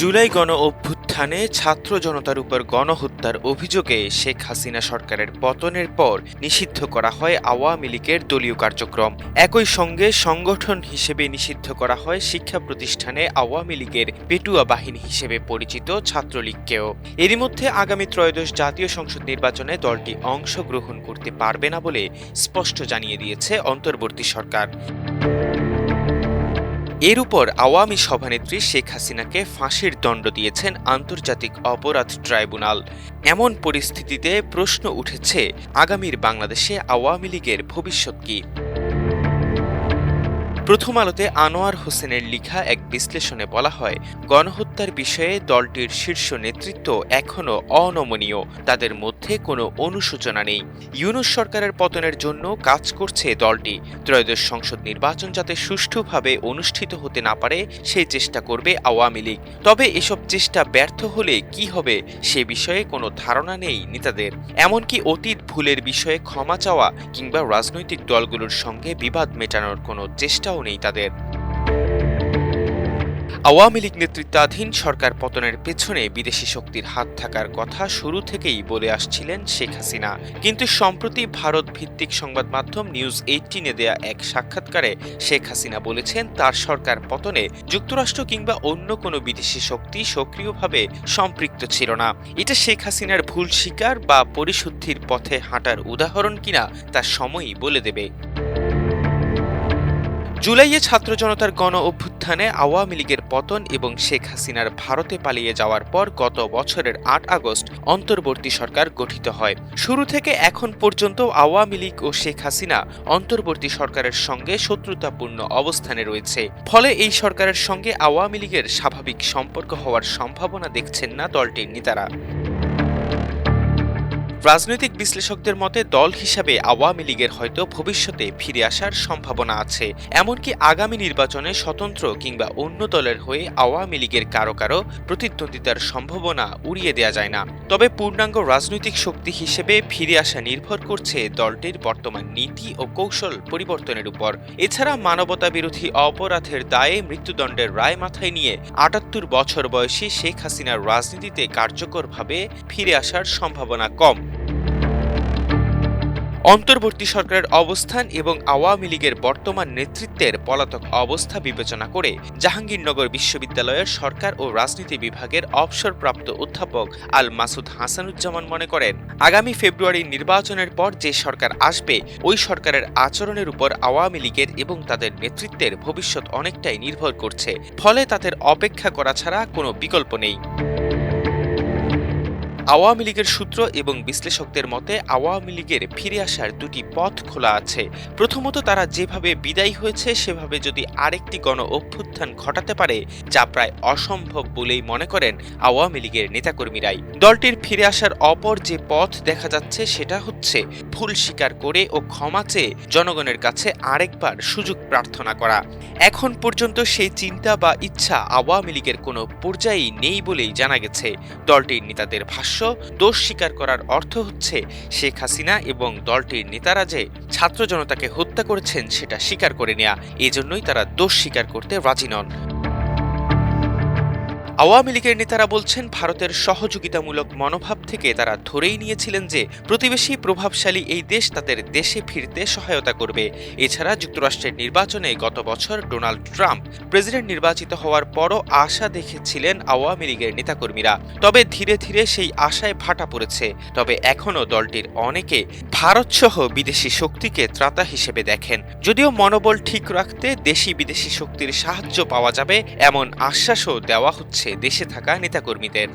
জুলাই গণ অভ্যুত্থানে ছাত্র জনতার উপর গণহত্যার অভিযোগে শেখ হাসিনা সরকারের পতনের পর নিষিদ্ধ করা হয় আওয়ামী লীগের দলীয় কার্যক্রম। একই সঙ্গে সংগঠন হিসেবে নিষিদ্ধ করা হয় শিক্ষা প্রতিষ্ঠানে আওয়ামী লীগের পেটুয়া বাহিনী হিসেবে পরিচিত ছাত্রলীগকেও। এরই মধ্যে আগামী ত্রয়োদশ জাতীয় সংসদ নির্বাচনে দলটি অংশগ্রহণ করতে পারবে না বলে স্পষ্ট জানিয়ে দিয়েছে অন্তর্বর্তী সরকার। এর উপর আওয়ামী সভানেত্রী শেখ হাসিনাকে ফাঁসির দণ্ড দিয়েছেন আন্তর্জাতিক অপরাধ ট্রাইব্যুনাল। এমন পরিস্থিতিতে প্রশ্ন উঠেছে, আগামীর বাংলাদেশে আওয়ামী লীগের ভবিষ্যৎ কি? প্রথম আলোতে আনোয়ার হোসেনের লিখা এক বিশ্লেষণে বলা হয়, গণহত্যার বিষয়ে দলটির শীর্ষ নেতৃত্ব এখনও অনমনীয়, তাদের মধ্যে কোনো অনুশোচনা নেই। ইউনুস সরকারের পতনের জন্য কাজ করছে দলটি। ত্রয়োদশ সংসদ নির্বাচন যাতে সুষ্ঠুভাবে অনুষ্ঠিত হতে না পারে সেই চেষ্টা করবে আওয়ামী লীগ। তবে এসব চেষ্টা ব্যর্থ হলে কি হবে, সে বিষয়ে কোনো ধারণা নেই নেতাদের। এমনকি অতীত ভুলের বিষয়ে ক্ষমা চাওয়া কিংবা রাজনৈতিক দলগুলোর সঙ্গে বিবাদ মেটানোর কোনো চেষ্টাও নেই তাদের। আওয়ামী লীগ নেতৃত্বাধীন সরকার পতনের পেছনে বিদেশি শক্তির হাত থাকার কথা শুরু থেকেই বলে আসছিলেন শেখ হাসিনা। কিন্তু সম্প্রতি ভারত ভিত্তিক সংবাদ মাধ্যম নিউজ এইটিনে দেয়া এক সাক্ষাৎকারে শেখ হাসিনা বলেছেন, তার সরকার পতনে যুক্তরাষ্ট্র কিংবা অন্য কোনো বিদেশি শক্তি সক্রিয়ভাবে সম্পৃক্ত ছিল না। এটা শেখ হাসিনার ভুল স্বীকার বা পরিশুদ্ধির পথে হাঁটার উদাহরণ কিনা তা সময়ই বলে দেবে। জুলাইয়ে ছাত্র জনতার গণ অভ্যুত্থানে আওয়ামী লীগের পতন এবং শেখ হাসিনার ভারতে পালিয়ে যাওয়ার পর গত বছরের আট আগস্ট অন্তর্বর্তী সরকার গঠিত হয়। শুরু থেকে এখন পর্যন্ত আওয়ামী লীগ ও শেখ হাসিনা অন্তর্বর্তী সরকারের সঙ্গে শত্রুতাপূর্ণ অবস্থানে রয়েছে। ফলে এই সরকারের সঙ্গে আওয়ামী লীগের স্বাভাবিক সম্পর্ক হওয়ার সম্ভাবনা দেখছেন না দলটির নেতারা। রাজনৈতিক বিশ্লেষকদের মতে, দল হিসাবে আওয়ামী লীগের হয়তো ভবিষ্যতে ফিরে আসার সম্ভাবনা আছে। এমনকি আগামী নির্বাচনে স্বতন্ত্র কিংবা অন্য দলের হয়ে আওয়ামী লীগের কারও কারও প্রতিদ্বন্দ্বিতার সম্ভাবনা উড়িয়ে দেওয়া যায় না। তবে পূর্ণাঙ্গ রাজনৈতিক শক্তি হিসেবে ফিরে আসা নির্ভর করছে দলটির বর্তমান নীতি ও কৌশল পরিবর্তনের উপর। এছাড়া মানবতা বিরোধী অপরাধের দায়ে মৃত্যুদণ্ডের রায় মাথায় নিয়ে আটাত্তর বছর বয়সী শেখ হাসিনার রাজনীতিতে কার্যকরভাবে ফিরে আসার সম্ভাবনা কম। অন্তর্বর্তী সরকারের অবস্থান এবং আওয়ামী লীগের বর্তমান নেতৃত্বের পলাতক অবস্থা বিবেচনা করে জাহাঙ্গীরনগর বিশ্ববিদ্যালয়ের সরকার ও রাজনীতি বিভাগের অবসরপ্রাপ্ত অধ্যাপক আল মাসুদ হাসানুজ্জামান মনে করেন, আগামী ফেব্রুয়ারির নির্বাচনের পর যে সরকার আসবে, ওই সরকারের আচরণের উপর আওয়ামী লীগের এবং তাদের নেতৃত্বের ভবিষ্যৎ অনেকটাই নির্ভর করছে। ফলে তাদের অপেক্ষা করা ছাড়া কোনো বিকল্প নেই। আওয়ামী লীগের সূত্র এবং বিশ্লেষকদের মতে আওয়ামী লীগের ফিরে আসার দুটি পথ খোলা আছে। প্রথমত তারা যেভাবে বিদায়ী হয়েছে, সেভাবে যদি আরেকটি গণ অভ্যুত্থান ঘটাতে পারে, যা প্রায় অসম্ভব বলেই মনে করেন আওয়ামী লীগের নেতাকর্মীরাই। দলটির ফিরে আসার অপর যে পথ দেখা যাচ্ছে, সেটা হচ্ছে ভুল স্বীকার করে ও ক্ষমা চেয়ে জনগণের কাছে আরেকবার সুযোগ প্রার্থনা করা। এখন পর্যন্ত সেই চিন্তা বা ইচ্ছা আওয়ামী লীগের কোনো পর্যায়েই নেই বলেই জানা গেছে। দলটির নেতাদের ভাষ্য দোষ স্বীকার করার অর্থ হচ্ছে শেখ হাসিনা এবং দলটির নেতারা যে ছাত্র জনতাকে হত্যা করেছেন সেটা স্বীকার করে নেয়া। এজন্যই তারা দোষ স্বীকার করতে রাজি নন। আওয়ামী লীগের নেতারা বলছেন, ভারতের সহযোগিতামূলক মনোভাব থেকে তারা ধরেই নিয়েছিলেন যে, প্রতিবেশী প্রভাবশালী এই দেশ তাদের দেশে ফিরতে সহায়তা করবে। এছাড়া যুক্তরাষ্ট্রের নির্বাচনে গত বছর ডোনাল্ড ট্রাম্প প্রেসিডেন্ট নির্বাচিত হওয়ার পরও আশা দেখেছিলেন আওয়ামী লীগের নেতাকর্মীরা। তবে ধীরে ধীরে সেই আশায় ভাটা পড়েছে। তবে এখনও দলটির অনেকে ভারতসহ বিদেশি শক্তিকে ত্রাতা হিসেবে দেখেন। যদিও মনোবল ঠিক রাখতে দেশি বিদেশি শক্তির সাহায্য পাওয়া যাবে, এমন আশ্বাসও দেওয়া হচ্ছে। দেশে থাকা নেতাকর্মীদের।